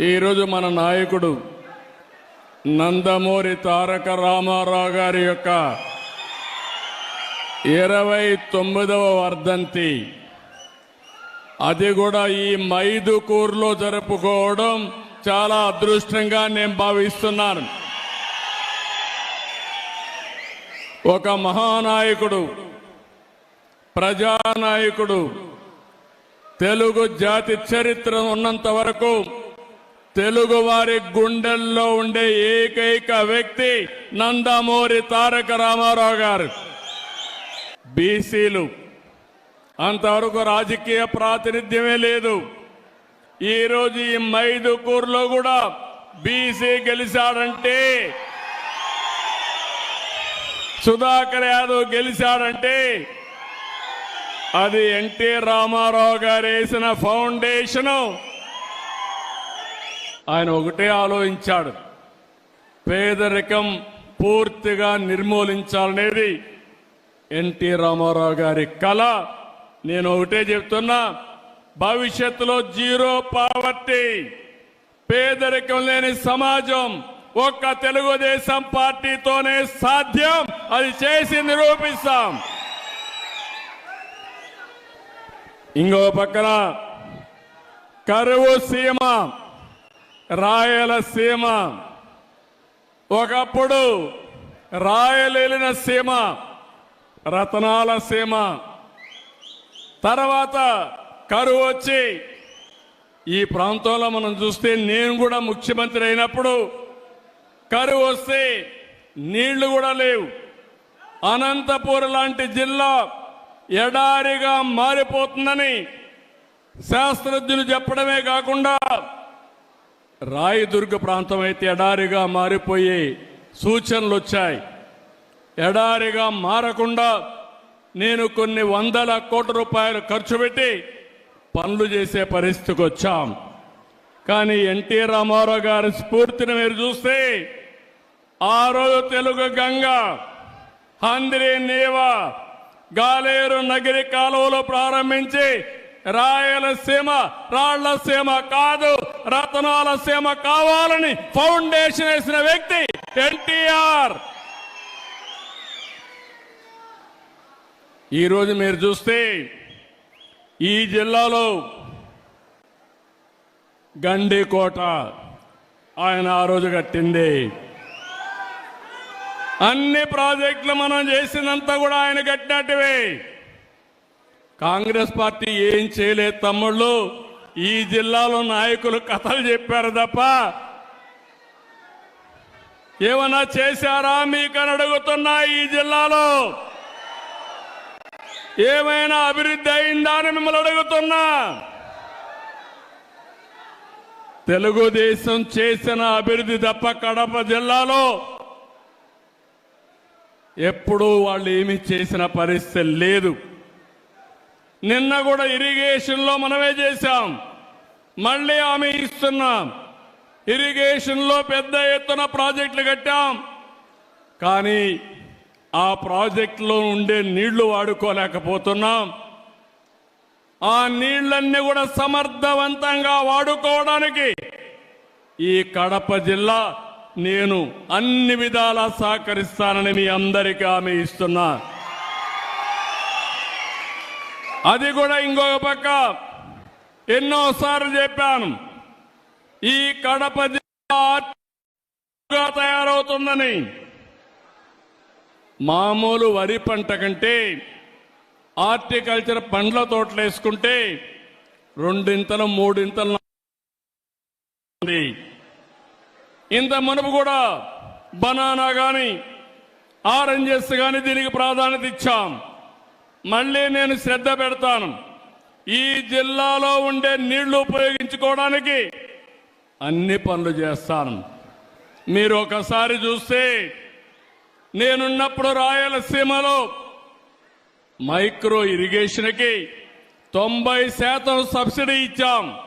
ఈరోజు మన నాయకుడు నందమూరి తారక రామారావు గారి యొక్క ఇరవై తొమ్మిదవ వర్ధంతి. అది కూడా ఈ మైదుకూరులో జరుపుకోవడం చాలా అదృష్టంగా నేను భావిస్తున్నాను. ఒక మహానాయకుడు ప్రజానాయకుడు తెలుగు జాతి చరిత్ర ఉన్నంత వరకు తెలుగువారి గుండెల్లో ఉండే ఏకైక వ్యక్తి నందమూరి తారక రామారావు గారు. బీసీలు. అంతవరకు రాజకీయ ప్రాతినిధ్యమే లేదు. ఈరోజు ఈ మైదుకూరులో కూడా బీసీ గెలిచాడంటే సుధాకర్ యాదవ్ గెలిచాడంటే అది ఎన్టీ రామారావు గారు వేసిన ఫౌండేషను ఆయన ఒకటే ఆలోచించాడు. పేదరికం పూర్తిగా నిర్మూలించాలనేది ఎన్టీ రామారావు గారి కళ. నేను ఒకటే చెప్తున్నా భవిష్యత్తులో జీరో పావర్టీ పేదరికం లేని సమాజం ఒక్క తెలుగుదేశం పార్టీతోనే సాధ్యం. అది చేసి నిరూపిస్తాం. ఇంకో పక్కన కరువు సీమ. రాయలసీమ. ఒకప్పుడు రాయలేలిన సీమ రతనాల సీమ. తర్వాత కరువు వచ్చి ఈ ప్రాంతంలో మనం చూస్తే నేను కూడా ముఖ్యమంత్రి అయినప్పుడు కరువు వస్తే నీళ్ళు కూడా లేవు. అనంతపూర్ లాంటి జిల్లా ఎడారిగా మారిపోతుందని శాస్త్రజ్ఞులు చెప్పడమే కాకుండా రాయదుర్గ ప్రాంతం అయితే ఎడారిగా మారిపోయే సూచనలు వచ్చాయి ఎడారిగా మారకుండా నేను కొన్ని వందల కోట్ల రూపాయలు ఖర్చు పెట్టి పనులు చేసే పరిస్థితికి వచ్చాం కానీ ఎన్టీ రామారావు గారి స్ఫూర్తిని మీరు చూస్తే ఆ రోజు తెలుగు గంగ హంద్రి నేవ గాలేరు నగిరి కాలువలో ప్రారంభించి రాయలసీమ రాళ్ళసీమ కాదు రతనాల సీమ కావాలని ఫౌండేషన్ వేసిన వ్యక్తి ఎన్టీఆర్. ఈరోజు మీరు చూస్తే ఈ జిల్లాలో గండికోట ఆయన ఆ రోజు కట్టింది. అన్ని ప్రాజెక్టులు మనం చేసినంత కూడా ఆయన కట్టినట్టువే. కాంగ్రెస్ పార్టీ ఏం చేయలేదు తమ్ముళ్ళు. ఈ జిల్లాలో నాయకులు కథలు చెప్పారు తప్ప ఏమన్నా చేశారా మీకని అడుగుతున్నా ఈ జిల్లాలో? ఏమైనా అభివృద్ధి అయిందా అని మిమ్మల్ని అడుగుతున్నా. తెలుగుదేశం చేసిన అభివృద్ధి తప్ప కడప జిల్లాలో ఎప్పుడూ వాళ్ళు ఏమి చేసిన పరిస్థితి లేదు. నిన్న కూడా ఇరిగేషన్లో మనమే చేశాం. మళ్ళీ ఆమె ఇస్తున్నాం. ఇరిగేషన్లో పెద్ద ఎత్తున ప్రాజెక్టులు కట్టాం. కానీ ఆ ప్రాజెక్టులో ఉండే నీళ్ళు వాడుకోలేకపోతున్నాం. ఆ నీళ్ళన్నీ కూడా సమర్థవంతంగా వాడుకోవడానికి ఈ కడప జిల్లా నేను అన్ని విధాలా సహకరిస్తానని మీ అందరికీ ఆమె ఇస్తున్నా. అది కూడా ఇంకొక పక్క. ఎన్నోసార్లు చెప్పాను ఈ కడప జిల్లా తయారవుతుందని. మామూలు వరి పంట కంటే హార్టికల్చర్ పండ్ల తోటలు వేసుకుంటే రెండింతలు మూడింతలు ఇంత మునుపు కూడా బనానా కానీ ఆరెంజెస్ కానీ దీనికి ప్రాధాన్యత ఇచ్చాం. మళ్ళీ నేను శ్రద్ధ పెడతాను. ఈ జిల్లాలో ఉండే నీళ్ళు ఉపయోగించుకోవడానికి అన్ని పనులు చేస్తాను. మీరు ఒకసారి చూస్తే నేనున్నప్పుడు రాయలసీమలో మైక్రో ఇరిగేషన్కి తొంభై శాతం సబ్సిడీ ఇచ్చాం.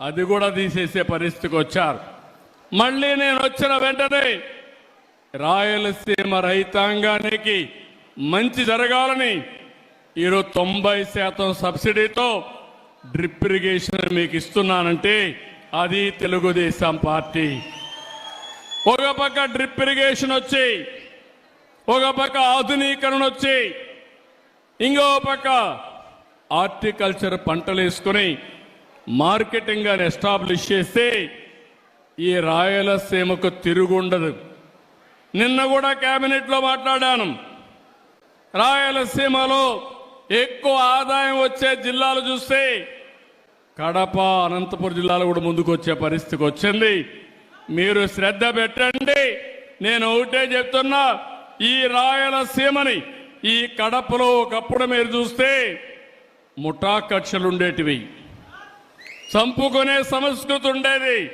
అది కూడా తీసేసే పరిస్థితికి వచ్చారు. మళ్ళీ నేను వచ్చిన వెంటనే రాయలసీమ రైతాంగానికి మంచి జరగాలని ఈరోజు తొంభై శాతం సబ్సిడీతో డ్రిప్ ఇరిగేషన్ మీకు ఇస్తున్నానంటే అది తెలుగుదేశం పార్టీ. ఒక పక్క డ్రిప్ ఇరిగేషన్ వచ్చి ఒక పక్క ఆధునీకరణ వచ్చి ఇంకో పక్క హార్టికల్చర్ పంటలు వేసుకుని మార్కెటింగ్ అని ఎస్టాబ్లిష్ చేస్తే ఈ రాయలసీమకు తిరుగుండదు. నిన్న కూడా క్యాబినెట్లో మాట్లాడాను. రాయలసీమలో ఎక్కువ ఆదాయం వచ్చే జిల్లాలు చూస్తే కడప అనంతపురం జిల్లాలో కూడా ముందుకు వచ్చే పరిస్థితికి వచ్చింది. మీరు శ్రద్ధ పెట్టండి. నేను ఒకటే చెప్తున్నా ఈ రాయలసీమని ఈ కడపలో ఒకప్పుడు మీరు చూస్తే ముఠా కక్షలు ఉండేటివి. చంపుకునే సంస్కృతి ఉండేది.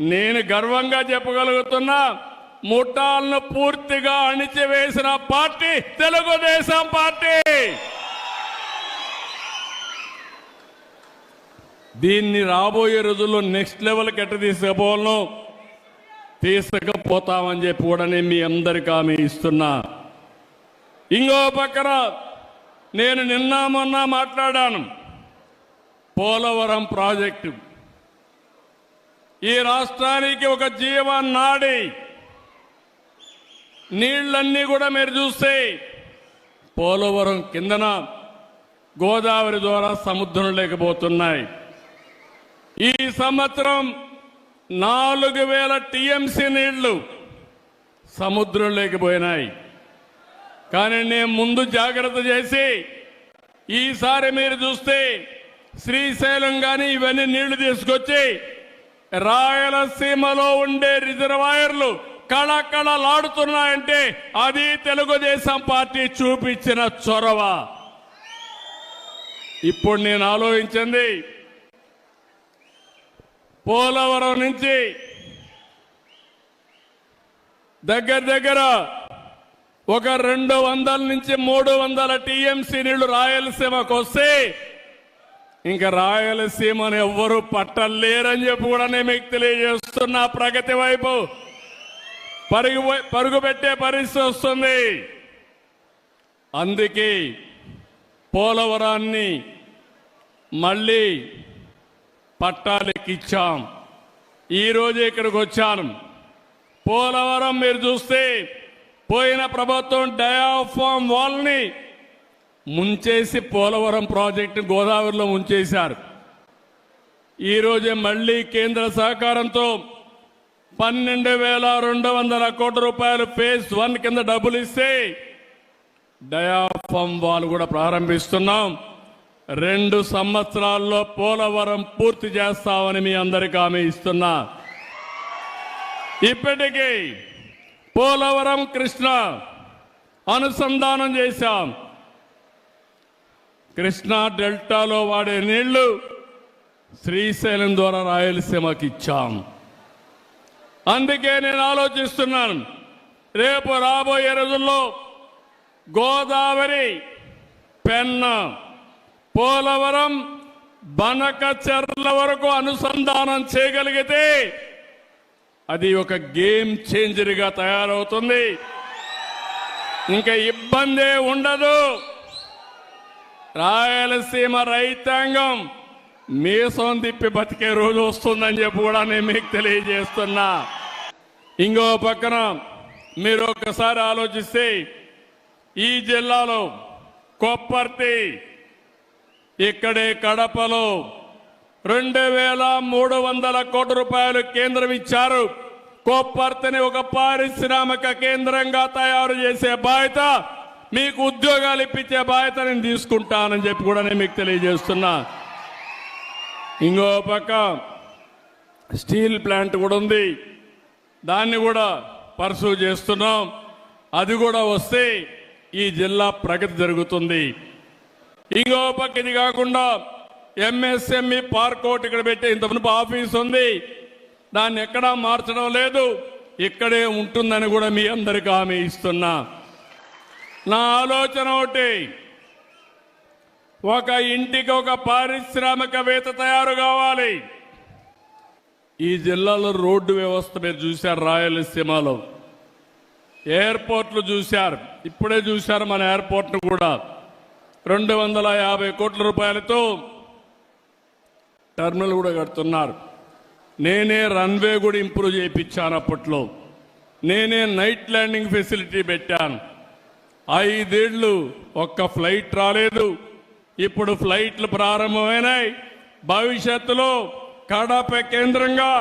నేను గర్వంగా చెప్పగలుగుతున్నా ముఠాలను పూర్తిగా అణిచివేసిన పార్టీ తెలుగుదేశం పార్టీ. దీన్ని రాబోయే రోజుల్లో నెక్స్ట్ లెవెల్కి ఎట్ట తీసుకుపోవాలను తీసుకుపోతామని చెప్పి కూడా నేను మీ అందరికీ ఆమె ఇస్తున్నా. ఇంకో పక్కన నేను నిన్న మొన్న మాట్లాడాను. పోలవరం ప్రాజెక్టు. ఈ రాష్ట్రానికి ఒక జీవనాడి నీళ్ళన్నీ కూడా మీరు చూస్తే పోలవరం కిందన గోదావరి ద్వారా సముద్రం లేకపోతున్నాయి. ఈ సంవత్సరం నాలుగు వేల టీఎంసీ నీళ్ళు సముద్రం లేకపోయినాయి. కానీ నేను ముందు జాగ్రత్త చేసి ఈసారి మీరు చూస్తే శ్రీశైలం కానీ ఇవన్నీ నీళ్ళు తీసుకొచ్చి రాయలసీమలో ఉండే రిజర్వాయర్లు కళకళలాడుతున్నాయంటే అది తెలుగుదేశం పార్టీ చూపించిన చొరవ. ఇప్పుడు నేను ఆలోచించింది పోలవరం నుంచి దగ్గర దగ్గర ఒక రెండు వందల నుంచి మూడు వందల టీఎంసీ నీళ్ళు రాయలసీమకు వస్తే ఇంకా రాయలసీమను ఎవ్వరూ పట్టలేరని చెప్పి కూడా నేను మీకు తెలియజేస్తున్నా. ప్రగతి వైపు పరుగు పరుగు పెట్టే పరిస్థితి వస్తుంది. అందుకే పోలవరాన్ని మళ్ళీ పట్టాలెక్కిచ్చాం. ఈరోజు ఇక్కడికి వచ్చాను. పోలవరం మీరు చూస్తే పోయిన ప్రభుత్వం డయాఫామ్ వాల్ని ముంచేసి పోలవరం ప్రాజెక్టు గోదావరిలో ముంచేశారు. ఈరోజే మళ్ళీ కేంద్ర సహకారంతో పన్నెండు వేల రెండు వందల కోట్ల రూపాయలు ఫేజ్ వన్ కింద డబ్బులు ఇస్తే డయాఫామ్ వాల్ కూడా ప్రారంభిస్తున్నాం. రెండు సంవత్సరాల్లో పోలవరం పూర్తి చేస్తామని మీ అందరికీ హామీ ఇస్తున్నా. ఇప్పటికీ పోలవరం కృష్ణ అనుసంధానం చేశాం. కృష్ణా డెల్టాలో వాడే నీళ్ళు శ్రీశైలం ద్వారా రాయలసీమకి ఇచ్చాం. అందుకే నేను ఆలోచిస్తున్నాను. రేపు రాబోయే రోజుల్లో గోదావరి పెన్న పోలవరం బనక చెర్ల వరకు అనుసంధానం చేయగలిగితే అది ఒక గేమ్ చేంజర్గా తయారవుతుంది. ఇంకా ఇబ్బందే ఉండదు. రాయలసీమ రైతాంగం మీసం తిప్పి బతికే రోజు వస్తుందని చెప్పి కూడా నేను మీకు తెలియజేస్తున్నా. ఇంకో పక్కన మీరు ఒకసారి ఆలోచిస్తే ఈ జిల్లాలో కొప్పర్తి ఇక్కడే కడపలో రెండు వేల మూడు వందల కోట్ల రూపాయలు కేంద్రం ఇచ్చారు. కొప్పర్తిని ఒక పారిశ్రామిక కేంద్రంగా తయారు చేసే బాధ్యత మీకు ఉద్యోగాలు ఇప్పించే బాధ్యత నేను తీసుకుంటానని చెప్పి కూడా నేను మీకు తెలియజేస్తున్నా. ఇంకో పక్క స్టీల్ ప్లాంట్ కూడా ఉంది. దాన్ని కూడా పర్సూ చేస్తున్నాం. అది కూడా వస్తే ఈ జిల్లా ప్రగతి జరుగుతుంది. ఇంకో పక్క ఇది కాకుండా ఎంఎస్ఎంఈ పార్క్ ఒకటి ఇక్కడ పెట్టి ఇంత మునుపు ఆఫీస్ ఉంది. దాన్ని ఎక్కడా మార్చడం లేదు. ఇక్కడే ఉంటుందని కూడా మీ అందరికీ హామీ ఇస్తున్నా. నా ఆలోచన ఒకటి ఒక ఇంటికి ఒక పారిశ్రామికవేత్త తయారు కావాలి. ఈ జిల్లాలో రోడ్డు వ్యవస్థ మీరు చూశారు రాయలసీమలో ఎయిర్పోర్ట్లు చూశారు. ఇప్పుడే చూశారు మన ఎయిర్పోర్ట్ను కూడా. రెండు వందల యాభై కోట్ల రూపాయలతో టర్మినల్ కూడా కడుతున్నారు. నేనే రన్వే కూడా ఇంప్రూవ్ చేయించాను అప్పట్లో. నేనే నైట్ ల్యాండింగ్ ఫెసిలిటీ పెట్టాను. ఐదేళ్ళు ఒక్క ఫ్లైట్ రాలేదు. ఇప్పుడు ఫ్లైట్లు ప్రారంభమైనాయి. భవిష్యత్తులో కడప కేంద్రంగా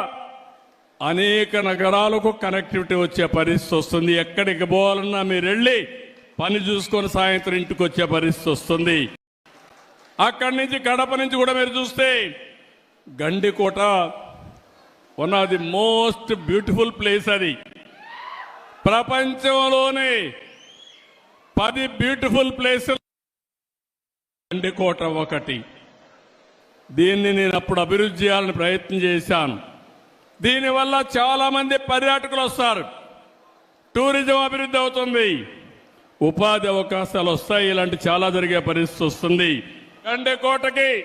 అనేక నగరాలకు కనెక్టివిటీ వచ్చే పరిస్థితి వస్తుంది. ఎక్కడికి పోవాలన్నా మీరు వెళ్ళి పని చూసుకొని సాయంత్రం ఇంటికి వచ్చే పరిస్థితి వస్తుంది. అక్కడి నుంచి కడప నుంచి కూడా మీరు చూస్తే Gandikota one of the most beautiful place అది. ప్రపంచంలోనే పది బ్యూటిఫుల్ ప్లేస్ గండికోట ఒకటి. దీన్ని నేను అప్పుడు అభివృద్ధి చేయాలని ప్రయత్నం చేశాను. దీనివల్ల చాలామంది పర్యాటకులు వస్తారు. టూరిజం అభివృద్ధి అవుతుంది. ఉపాధి అవకాశాలు వస్తాయి. ఇలాంటి చాలా జరిగే పరిస్థితి వస్తుంది. కోటకి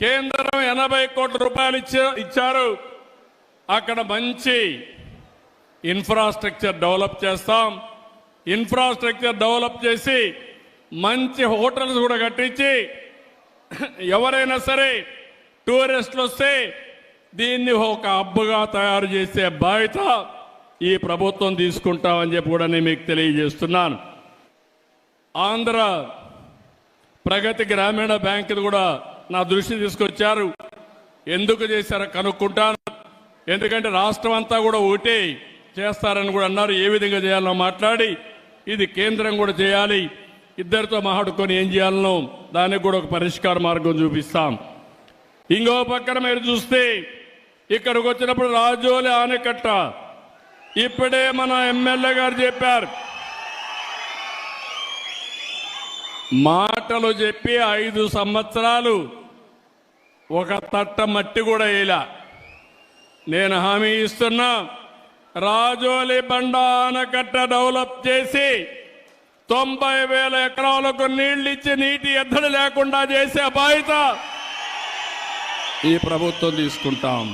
కేంద్రం ఎనభై కోట్ల రూపాయలు ఇచ్చారు. అక్కడ మంచి ఇన్ఫ్రాస్ట్రక్చర్ డెవలప్ చేస్తాం. ఇన్ఫ్రాస్ట్రక్చర్ డెవలప్ చేసి మంచి హోటల్స్ కూడా కట్టించి ఎవరైనా సరే టూరిస్టులు వస్తే దీన్ని ఒక అబ్బుగా తయారు చేసే బాధ్యత ఈ ప్రభుత్వం తీసుకుంటామని చెప్పి కూడా నేను మీకు తెలియజేస్తున్నాను. ఆంధ్ర ప్రగతి గ్రామీణ బ్యాంకుది కూడా నా దృష్టి తీసుకొచ్చారు. ఎందుకు చేశారో కనుక్కుంటాను. ఎందుకంటే రాష్ట్రం అంతా కూడా ఒకటే చేస్తారని కూడా అన్నారు. ఏ విధంగా చేయాలో మాట్లాడి ఇది కేంద్రం కూడా చేయాలి. ఇద్దరితో మాట్లాడుకొని ఏం చేయాలనో దానికి కూడా ఒక పరిష్కార మార్గం చూపిస్తాం. ఇంకో పక్కన మీరు చూస్తే ఇక్కడికి వచ్చినప్పుడు రాజోలి ఆనకట్ట. ఇప్పుడే మన ఎమ్మెల్యే గారు చెప్పారు. మాటలు చెప్పి ఐదు సంవత్సరాలు ఒక తట్ట మట్టి కూడా వేయలా. నేను హామీ ఇస్తున్నా రాజోలి బండ ఆనకట్ట డెవలప్ చేసి తొంభై వేల ఎకరాలకు నీళ్ళిచ్చి నీటి ఎద్దడి లేకుండా చేసే బాధ్యత ఈ ప్రభుత్వం తీసుకుంటాం.